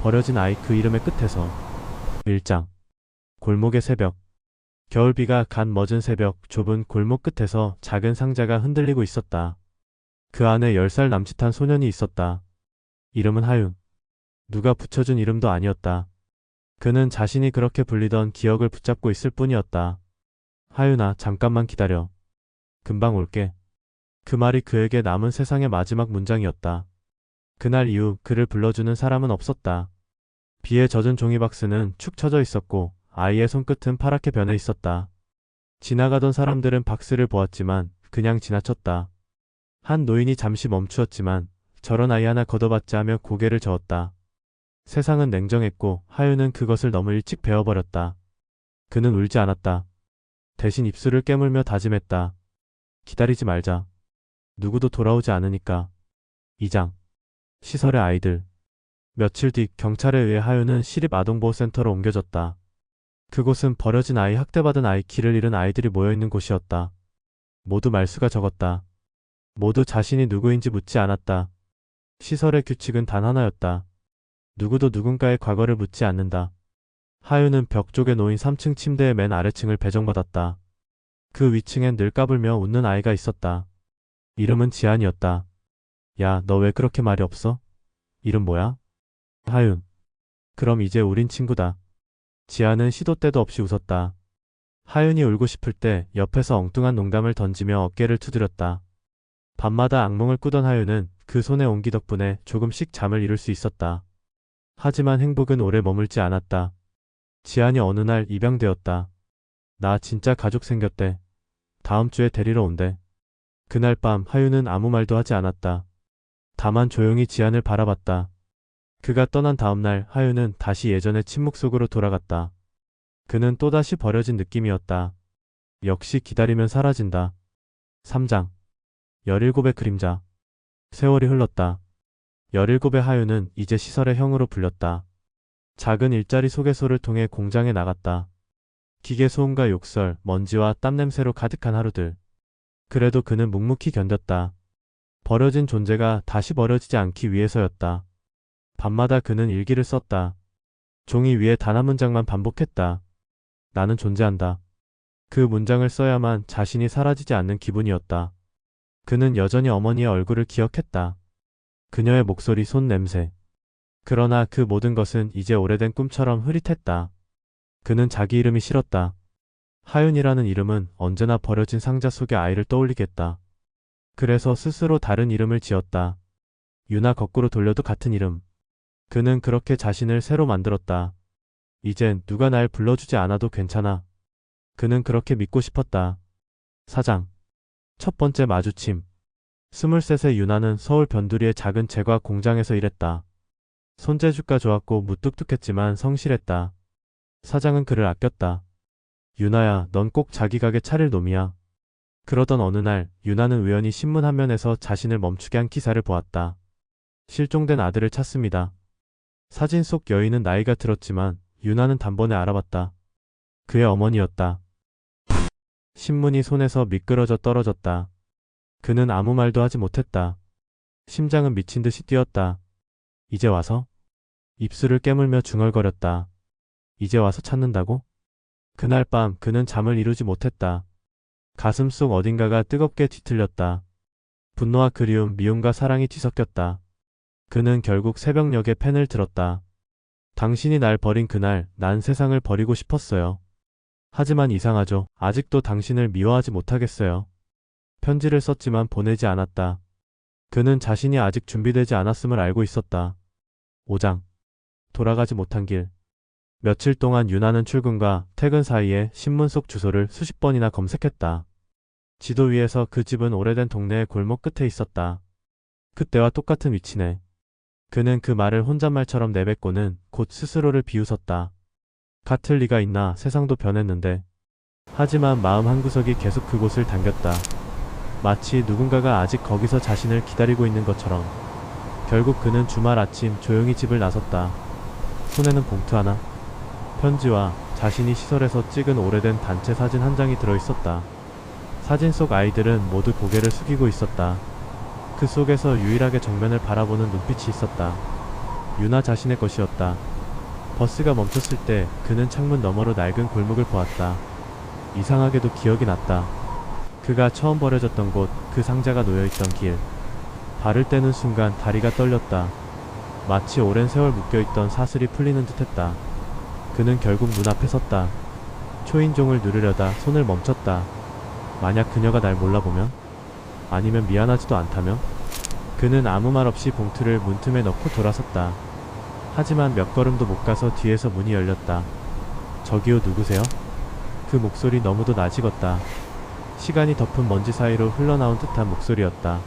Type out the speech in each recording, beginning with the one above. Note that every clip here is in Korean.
버려진 아이 그 이름의 끝에서 1장 골목의 새벽 겨울비가 간 멎은 새벽 좁은 골목 끝에서 작은 상자가 흔들리고 있었다. 그 안에 10살 남짓한 소년이 있었다. 이름은 하윤. 누가 붙여준 이름도 아니었다. 그는 자신이 그렇게 불리던 기억을 붙잡고 있을 뿐이었다. 하윤아, 잠깐만 기다려. 금방 올게. 그 말이 그에게 남은 세상의 마지막 문장이었다. 그날 이후 그를 불러주는 사람은 없었다. 비에 젖은 종이박스는 축 처져 있었고 아이의 손끝은 파랗게 변해 있었다. 지나가던 사람들은 박스를 보았지만 그냥 지나쳤다. 한 노인이 잠시 멈추었지만 저런 아이 하나 걷어봤자 하며 고개를 저었다. 세상은 냉정했고 하윤은 그것을 너무 일찍 배워버렸다. 그는 울지 않았다. 대신 입술을 깨물며 다짐했다. 기다리지 말자. 누구도 돌아오지 않으니까. 2장. 시설의 아이들. 며칠 뒤 경찰에 의해 하윤은 시립아동보호센터로 옮겨졌다. 그곳은 버려진 아이 학대받은 아이 길을 잃은 아이들이 모여있는 곳이었다. 모두 말수가 적었다. 모두 자신이 누구인지 묻지 않았다. 시설의 규칙은 단 하나였다. 누구도 누군가의 과거를 묻지 않는다. 하윤은 벽 쪽에 놓인 3층 침대의 맨 아래층을 배정받았다. 그 위층엔 늘 까불며 웃는 아이가 있었다. 이름은 지안이었다. 야, 너 왜 그렇게 말이 없어? 이름 뭐야? 하윤. 그럼 이제 우린 친구다. 지안은 시도 때도 없이 웃었다. 하윤이 울고 싶을 때 옆에서 엉뚱한 농담을 던지며 어깨를 두드렸다. 밤마다 악몽을 꾸던 하윤은 그 손의 온기 덕분에 조금씩 잠을 이룰 수 있었다. 하지만 행복은 오래 머물지 않았다. 지안이 어느 날 입양되었다. 나 진짜 가족 생겼대. 다음 주에 데리러 온대. 그날 밤 하윤은 아무 말도 하지 않았다. 다만 조용히 지안을 바라봤다. 그가 떠난 다음날 하윤은 다시 예전의 침묵 속으로 돌아갔다. 그는 또다시 버려진 느낌이었다. 역시 기다리면 사라진다. 3장 17의 그림자 세월이 흘렀다. 17의 하윤은 이제 시설의 형으로 불렸다. 작은 일자리 소개소를 통해 공장에 나갔다. 기계 소음과 욕설, 먼지와 땀냄새로 가득한 하루들. 그래도 그는 묵묵히 견뎠다. 버려진 존재가 다시 버려지지 않기 위해서였다. 밤마다 그는 일기를 썼다. 종이 위에 단 한 문장만 반복했다. 나는 존재한다. 그 문장을 써야만 자신이 사라지지 않는 기분이었다. 그는 여전히 어머니의 얼굴을 기억했다. 그녀의 목소리, 손 냄새. 그러나 그 모든 것은 이제 오래된 꿈처럼 흐릿했다. 그는 자기 이름이 싫었다. 하윤이라는 이름은 언제나 버려진 상자 속의 아이를 떠올리겠다. 그래서 스스로 다른 이름을 지었다. 유나 거꾸로 돌려도 같은 이름. 그는 그렇게 자신을 새로 만들었다. 이젠 누가 날 불러주지 않아도 괜찮아. 그는 그렇게 믿고 싶었다. 사장. 첫 번째 마주침. 스물셋의 유나는 서울 변두리의 작은 제과 공장에서 일했다. 손재주가 좋았고 무뚝뚝했지만 성실했다. 사장은 그를 아꼈다. 유나야, 넌 꼭 자기 가게 차릴 놈이야. 그러던 어느 날 유나는 우연히 신문 한 면에서 자신을 멈추게 한 기사를 보았다. 실종된 아들을 찾습니다. 사진 속 여인은 나이가 들었지만 유나는 단번에 알아봤다. 그의 어머니였다. 신문이 손에서 미끄러져 떨어졌다. 그는 아무 말도 하지 못했다. 심장은 미친 듯이 뛰었다. 이제 와서? 입술을 깨물며 중얼거렸다. 이제 와서 찾는다고? 그날 밤 그는 잠을 이루지 못했다. 가슴 속 어딘가가 뜨겁게 뒤틀렸다. 분노와 그리움, 미움과 사랑이 뒤섞였다. 그는 결국 새벽녘에 펜을 들었다. 당신이 날 버린 그날 난 세상을 버리고 싶었어요. 하지만 이상하죠. 아직도 당신을 미워하지 못하겠어요. 편지를 썼지만 보내지 않았다. 그는 자신이 아직 준비되지 않았음을 알고 있었다. 5장. 돌아가지 못한 길. 며칠 동안 유나는 출근과 퇴근 사이에 신문 속 주소를 수십 번이나 검색했다. 지도 위에서 그 집은 오래된 동네의 골목 끝에 있었다. 그때와 똑같은 위치네. 그는 그 말을 혼잣말처럼 내뱉고는 곧 스스로를 비웃었다. 같을 리가 있나 세상도 변했는데. 하지만 마음 한구석이 계속 그곳을 당겼다. 마치 누군가가 아직 거기서 자신을 기다리고 있는 것처럼. 결국 그는 주말 아침 조용히 집을 나섰다. 손에는 봉투 하나. 편지와 자신이 시설에서 찍은 오래된 단체 사진 한 장이 들어있었다. 사진 속 아이들은 모두 고개를 숙이고 있었다. 그 속에서 유일하게 정면을 바라보는 눈빛이 있었다. 유나 자신의 것이었다. 버스가 멈췄을 때 그는 창문 너머로 낡은 골목을 보았다. 이상하게도 기억이 났다. 그가 처음 버려졌던 곳, 그 상자가 놓여있던 길. 발을 떼는 순간 다리가 떨렸다. 마치 오랜 세월 묶여있던 사슬이 풀리는 듯했다. 그는 결국 문 앞에 섰다. 초인종을 누르려다 손을 멈췄다. 만약 그녀가 날 몰라보면? 아니면 미안하지도 않다면? 그는 아무 말 없이 봉투를 문틈에 넣고 돌아섰다. 하지만 몇 걸음도 못 가서 뒤에서 문이 열렸다. 저기요 누구세요? 그 목소리 너무도 나직었다. 시간이 덮은 먼지 사이로 흘러나온 듯한 목소리였다.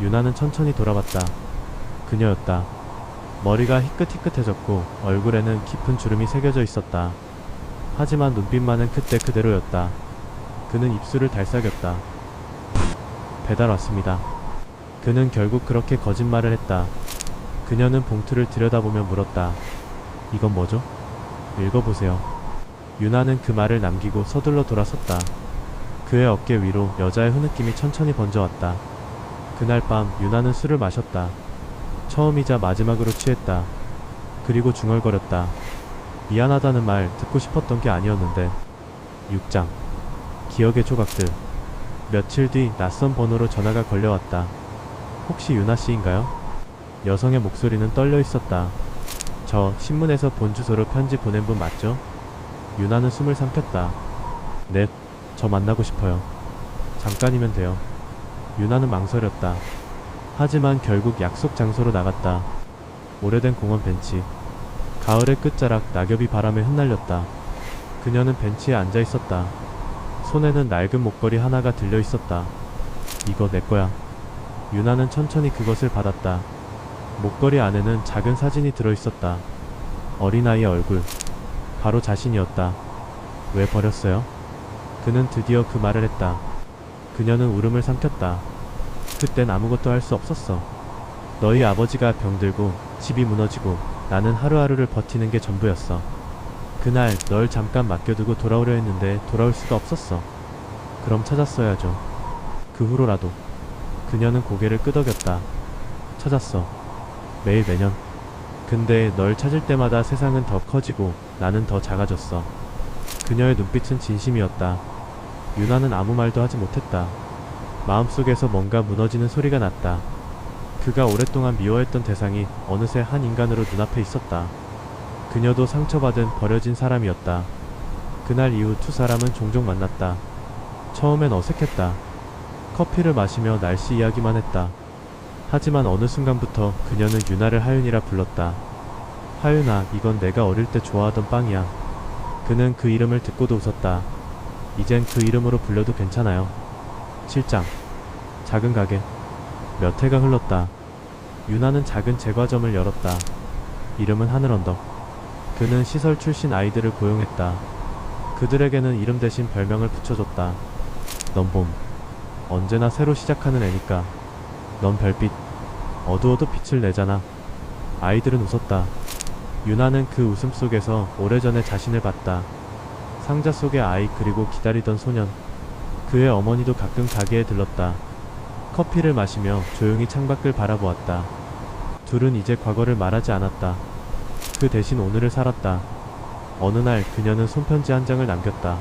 유나는 천천히 돌아봤다. 그녀였다. 머리가 희끗희끗해졌고 얼굴에는 깊은 주름이 새겨져 있었다. 하지만 눈빛만은 그때 그대로였다. 그는 입술을 달싹였다. 배달 왔습니다. 그는 결국 그렇게 거짓말을 했다. 그녀는 봉투를 들여다보며 물었다. 이건 뭐죠? 읽어보세요. 유나는 그 말을 남기고 서둘러 돌아섰다. 그의 어깨 위로 여자의 흐느낌이 천천히 번져왔다. 그날 밤 유나는 술을 마셨다. 처음이자 마지막으로 취했다. 그리고 중얼거렸다. 미안하다는 말 듣고 싶었던 게 아니었는데. 6장. 기억의 조각들. 며칠 뒤 낯선 번호로 전화가 걸려왔다. 혹시 유나 씨인가요? 여성의 목소리는 떨려 있었다. 저 신문에서 본 주소로 편지 보낸 분 맞죠? 유나는 숨을 삼켰다. 네, 저 만나고 싶어요. 잠깐이면 돼요. 유나는 망설였다. 하지만 결국 약속 장소로 나갔다. 오래된 공원 벤치. 가을의 끝자락 낙엽이 바람에 흩날렸다. 그녀는 벤치에 앉아 있었다. 손에는 낡은 목걸이 하나가 들려 있었다. 이거 내 거야. 유나는 천천히 그것을 받았다. 목걸이 안에는 작은 사진이 들어 있었다. 어린아이의 얼굴. 바로 자신이었다. 왜 버렸어요? 그는 드디어 그 말을 했다. 그녀는 울음을 삼켰다. 그땐 아무것도 할 수 없었어. 너희 아버지가 병들고 집이 무너지고 나는 하루하루를 버티는 게 전부였어. 그날 널 잠깐 맡겨두고 돌아오려 했는데 돌아올 수가 없었어. 그럼 찾았어야죠. 그 후로라도. 그녀는 고개를 끄덕였다. 찾았어. 매일 매년. 근데 널 찾을 때마다 세상은 더 커지고 나는 더 작아졌어. 그녀의 눈빛은 진심이었다. 유나는 아무 말도 하지 못했다. 마음속에서 뭔가 무너지는 소리가 났다. 그가 오랫동안 미워했던 대상이 어느새 한 인간으로 눈앞에 있었다. 그녀도 상처받은 버려진 사람이었다. 그날 이후 두 사람은 종종 만났다. 처음엔 어색했다. 커피를 마시며 날씨 이야기만 했다. 하지만 어느 순간부터 그녀는 유나를 하윤이라 불렀다. 하윤아, 이건 내가 어릴 때 좋아하던 빵이야. 그는 그 이름을 듣고도 웃었다. 이젠 그 이름으로 불려도 괜찮아요. 7장. 작은 가게. 몇 해가 흘렀다. 유나는 작은 제과점을 열었다. 이름은 하늘언덕. 그는 시설 출신 아이들을 고용했다. 그들에게는 이름 대신 별명을 붙여줬다. 넌 봄. 언제나 새로 시작하는 애니까. 넌 별빛. 어두워도 빛을 내잖아. 아이들은 웃었다. 유나는 그 웃음 속에서 오래전에 자신을 봤다. 상자 속의 아이 그리고 기다리던 소년. 그의 어머니도 가끔 가게에 들렀다. 커피를 마시며 조용히 창밖을 바라보았다. 둘은 이제 과거를 말하지 않았다. 그 대신 오늘을 살았다. 어느 날 그녀는 손편지 한 장을 남겼다.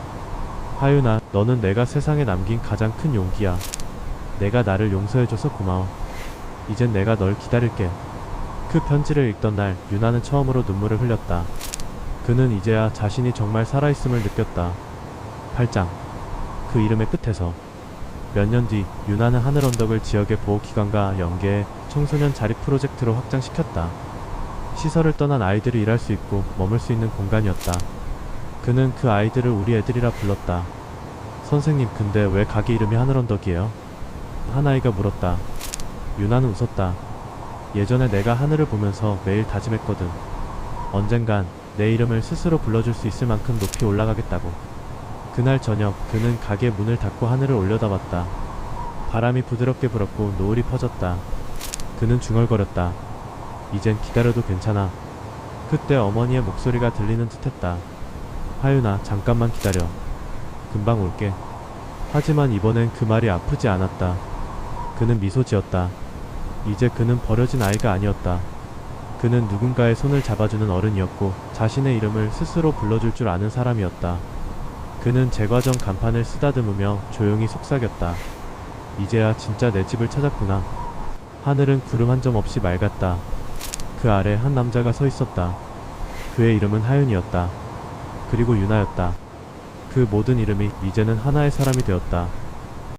하윤아, 너는 내가 세상에 남긴 가장 큰 용기야. 내가 나를 용서해줘서 고마워. 이젠 내가 널 기다릴게. 그 편지를 읽던 날 유나는 처음으로 눈물을 흘렸다. 그는 이제야 자신이 정말 살아있음을 느꼈다. 8장. 그 이름의 끝에서. 몇 년 뒤 유나는 하늘 언덕을 지역의 보호기관과 연계해 청소년 자립 프로젝트로 확장시켰다. 시설을 떠난 아이들이 일할 수 있고 머물 수 있는 공간이었다. 그는 그 아이들을 우리 애들이라 불렀다. 선생님, 근데 왜 가게 이름이 하늘 언덕이에요? 한 아이가 물었다. 유나는 웃었다. 예전에 내가 하늘을 보면서 매일 다짐했거든. 언젠간 내 이름을 스스로 불러줄 수 있을 만큼 높이 올라가겠다고. 그날 저녁 그는 가게 문을 닫고 하늘을 올려다봤다. 바람이 부드럽게 불었고 노을이 퍼졌다. 그는 중얼거렸다. 이젠 기다려도 괜찮아. 그때 어머니의 목소리가 들리는 듯했다. 하윤아, 잠깐만 기다려. 금방 올게. 하지만 이번엔 그 말이 아프지 않았다. 그는 미소 지었다. 이제 그는 버려진 아이가 아니었다. 그는 누군가의 손을 잡아주는 어른이었고 자신의 이름을 스스로 불러줄 줄 아는 사람이었다. 그는 제과점 간판을 쓰다듬으며 조용히 속삭였다. 이제야 진짜 내 집을 찾았구나. 하늘은 구름 한 점 없이 맑았다. 그 아래 한 남자가 서 있었다. 그의 이름은 하윤이었다. 그리고 유나였다. 그 모든 이름이 이제는 하나의 사람이 되었다.